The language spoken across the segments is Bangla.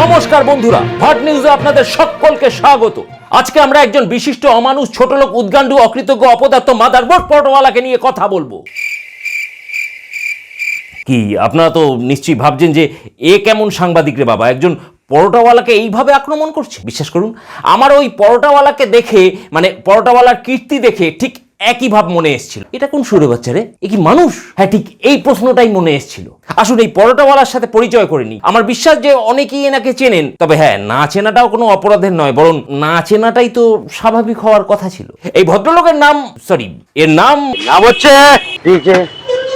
নমস্কার বন্ধুরা হট নিউজে আপনাদের সকলকে স্বাগত। আজকে আমরা একজন বিশিষ্ট অমানুষ ছোটলোক উদ্গান্ডু অকৃতজ্ঞ, অপদার্থ মাদারবোর্ড পটোয়ালাকে নিয়ে কথা বলব। কি, আপনারা তো নিশ্চয়ই ভাবছেন যে এ কেমন সাংবাদিক রে বাবা, একজন পরোটাওয়ালাকে এইভাবে আক্রমণ করছে? বিশ্বাস করুন, আমার ওই পরোটাওয়ালাকে দেখে মানে পরোটাওয়ালার কীর্তি দেখে ঠিক একই ভাব মনে এসেছিল। এটা কোন সুরে বাচ্চা রে? এ কি মানুষ? হ্যাঁ ঠিক এই প্রশ্নটাই মনে এসেছিল। আসলে এই পরোটাওয়ালার সাথে পরিচয় করেনি। আমার বিশ্বাস যে অনেকেই এনাকে চেনেন। তবে হ্যাঁ না চেনাটাও কোনো অপরাধের নয় বরং না চেনাটাই তো স্বাভাবিক হওয়ার কথা ছিল। এই ভদ্রলোকের নাম সরি এর নাম নাম হচ্ছে DJ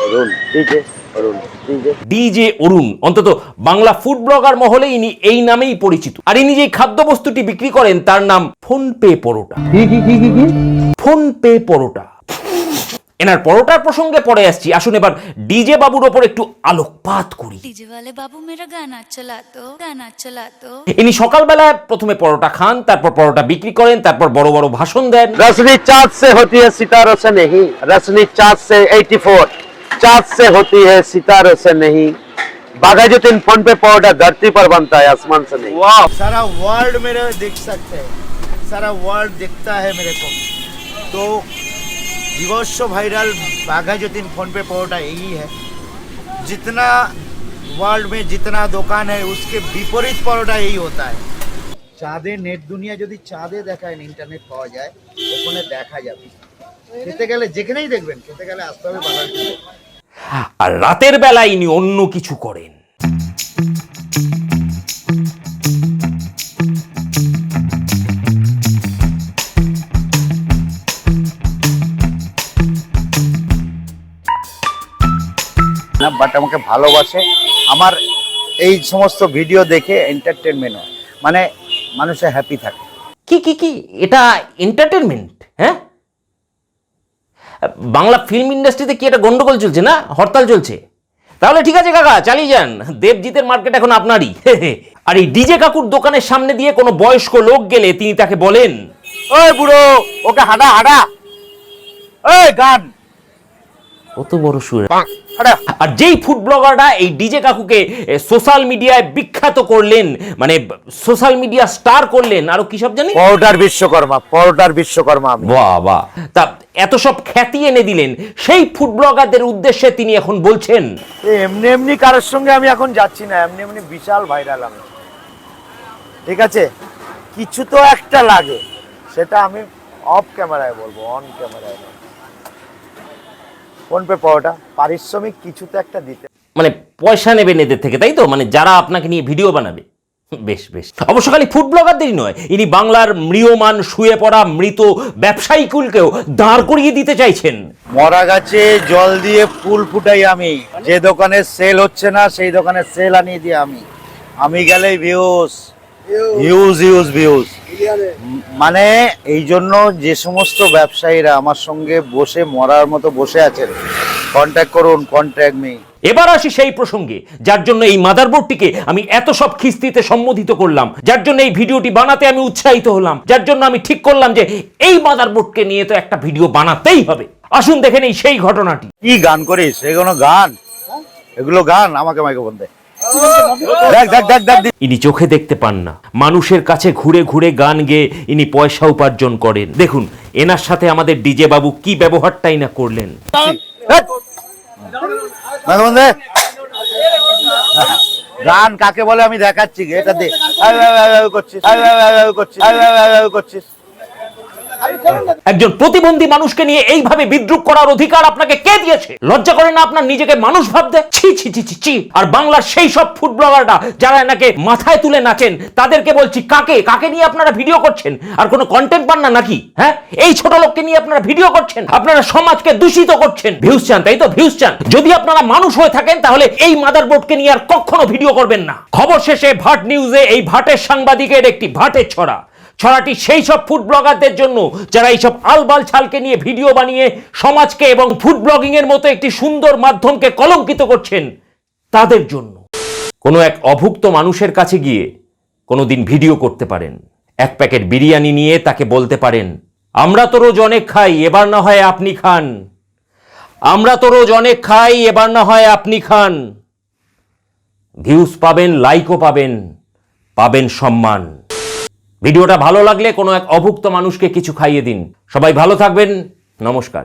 Arun DJ Arun. DJ Arun অন্তত বাংলা ফুড ব্লগার মহলে ইনি এই নামেই পরিচিত। আর ইনি যে খাদ্যবস্তুটি বিক্রি করেন তার নাম PhonePe paratha PhonePe paratha. এনার পরোটার প্রসঙ্গে পরে আসছি। আসুন এবার ডিজে বাবুর ওপর একটু আলোকপাত করি। ইনি সকালবেলা প্রথমে পরোটা খান তারপর পরোটা বিক্রি করেন তারপর বড় বড় ভাষণ দেন। রসনি চাঁদ সে হতি সিতারো সে নেহি। রসনি চাঁদ সে 84 चाँद से होती है सितारों से नहीं बाघाजुद्दीन फोन पे पाउडर धरती पर बनता है आसमान से नहीं वाह सारा वर्ल्ड मेरे देख सकते हैं सारा वर्ल्ड देखता है मेरे को तो विवश्व वायरल बाघा ज्योतिन फोन पे परोटा यही है जितना वर्ल्ड में जितना दुकान है उसके विपरीत परोटा यही होता है চাঁদে নেট দুনিয়া যদি চাঁদে দেখায় ইন্টারনেট পাওয়া যায় ওখানে দেখা যাবে খেতে গেলে যেখানেই দেখবেন খেতে গেলে আসতে হবে বাজার থেকে। আর রাতের বেলা ইনি অন্য কিছু করেন। বাট আমাকে ভালোবাসে। আমার এই সমস্ত ভিডিও দেখে এন্টারটেনমেন্ট হয়। মানে মানুষে হ্যাপি থাকে। কি কি কি? এটা এন্টারটেনমেন্ট হ্যাঁ? বাংলা ফিল্ম ইন্ডাস্ট্রিতে কি একটা গন্ডগোল চলছে না? হরতাল চলছে। তাহলে ঠিক আছে কাকা, চালিয়ে যান। দেবজিতের মার্কেট এখন আপনারই। আর এই ডিজে কাকুর দোকানের সামনে দিয়ে কোনো বয়স্ক লোক গেলে তিনি তাকে বলেন, ওই বুড়ো, ওকে হাডা হাডা ওই গান। কত বড় সুর। আর। যেই ফুড ব্লগাররা এই ডিজে কাকুকে সোশ্যাল মিডিয়ায় বিখ্যাত করলেন মানে সোশ্যাল মিডিয়া স্টার করলেন আরও কি সব জানি? পরোটার বিশ্বকর্মা পরোটার বিশ্বকর্মা বাহ বাহ। তা এত সব খ্যাতি এনে দিলেন সেই ফুড ব্লগারদের উদ্দেশ্যে তিনি এখন বলছেন। এমনি এমনি কারোর সঙ্গে আমি এখন যাচ্ছি না এমনি এমনি বিশাল ভাইরাল আমি। ঠিক আছে? কিছু তো একটা লাগে সেটা আমি অফ ক্যামেরায় বলব অন ক্যামেরায় ফোন পে পরোটা পারিশ্রমিক কিছু তো একটা দিতে। মানে পয়সা নেবেন এদের থেকে তাই তো? মানে যারা আপনাকে নিয়ে ভিডিও বানাবে। বেশ বেশ। অবশ্য খালি ফুড ব্লগারদেরই নয় ইনি বাংলার মৃয়মান শুয়ে পড়া মৃত ব্যবসায়িকুলকেও দাঁড় করিয়ে দিতে চাইছেন। মরা গাছে জল দিয়ে ফুল ফুটাই আমি। যে দোকানে সেল হচ্ছে না সেই দোকানে সেল আনিয়ে দিই আমি। আমি গেলেই ভিউজ ভিউজ ইউজ ভিউজ মানে এই জন্য যে সমস্ত ব্যবসায়ীরা আমার সঙ্গে বসে মরার মতো বসে আছেন কন্ট্যাক্ট করুন কন্ট্যাক্ট মি এবার আসি সেই প্রসঙ্গে যার জন্য এই মাদারবোর্ডটিকে আমি এত সব খিস্তিতে সম্বোধিত করলাম যার জন্য এই ভিডিওটি বানাতে আমি উৎসাহিত হলাম যার জন্য আমি ঠিক করলাম যে এই মাদারবোর্ডকে নিয়ে তো একটা ভিডিও বানাতেই হবে। আসুন দেখে নেই সেই ঘটনাটি। কি গান করিস? এগুলো গান? এগুলো গান? আমাকে মাইকে বলতে দেখ দেখ দেখ দেখ দেখ। ইনি চোখে দেখতে পান না মানুষের কাছে ঘুরে ঘুরে গান গেয়ে ইনি পয়সা উপার্জন করেন দেখুন এনার সাথে আমাদের ডিজে বাবু কি ব্যবহারটাই না করলেন। গান কাকে বলে আমি দেখাচ্ছি এটা দে আই, আই, আই, আই করছিস আই, আই, আই, আই করছিস আই, আই, আই, আই করছিস একজন প্রতিবন্ধী মানুষকে নিয়ে এইভাবে বিদ্রুপ করার অধিকার আপনাকে কে দিয়েছে? লজ্জা করে না আপনার নিজেকে মানুষ ভাবতে? ছি ছি ছি ছি আর বাংলার সেই সব ফুড ব্লগাররা যারা এনাকে মাথায় তুলে নাচেন, তাদেরকে বলছি, কাকে? কাকে নিয়ে আপনারা ভিডিও করছেন? আর কোনো কন্টেন্ট পান না নাকি? হ্যাঁ? এই ছোট লোককে নিয়ে আপনারা ভিডিও করছেন? আপনারা সমাজকে দূষিত করছেন। ভিউজ চান, তাই তো? ভিউজ চান। যদি আপনারা মানুষ হয়ে থাকেন, তাহলে এই মাদারবোর্ডকে নিয়ে আর কখনো ভিডিও করবেন না। খবর শেষে ভাট নিউজে এই ভাটের সাংবাদিকের একটি ভাটের ছড়া। ছড়াটি সেই সব ফুড ব্লগারদের জন্য যারা এইসব আলবাল ছালকে নিয়ে ভিডিও বানিয়ে সমাজকে এবং ফুড ব্লগিং এর মতো একটি সুন্দর মাধ্যমকে কলঙ্কিত করছেন তাদের জন্য। কোনো এক অভুক্ত মানুষের কাছে গিয়ে কোনোদিন ভিডিও করতে পারেন। এক প্যাকেট বিরিয়ানি নিয়ে তাকে বলতে পারেন, আমরা তো রোজ অনেক খাই, এবার না হয় আপনি খান। আমরা তো রোজ অনেক খাই, এবার না হয় আপনি খান। ভিউজ পাবেন, লাইকও পাবেন পাবেন সম্মান। ভিডিওটা ভালো লাগলে কোনো এক অভুক্ত মানুষকে কিছু খাইয়ে দিন। সবাই ভালো থাকবেন। নমস্কার।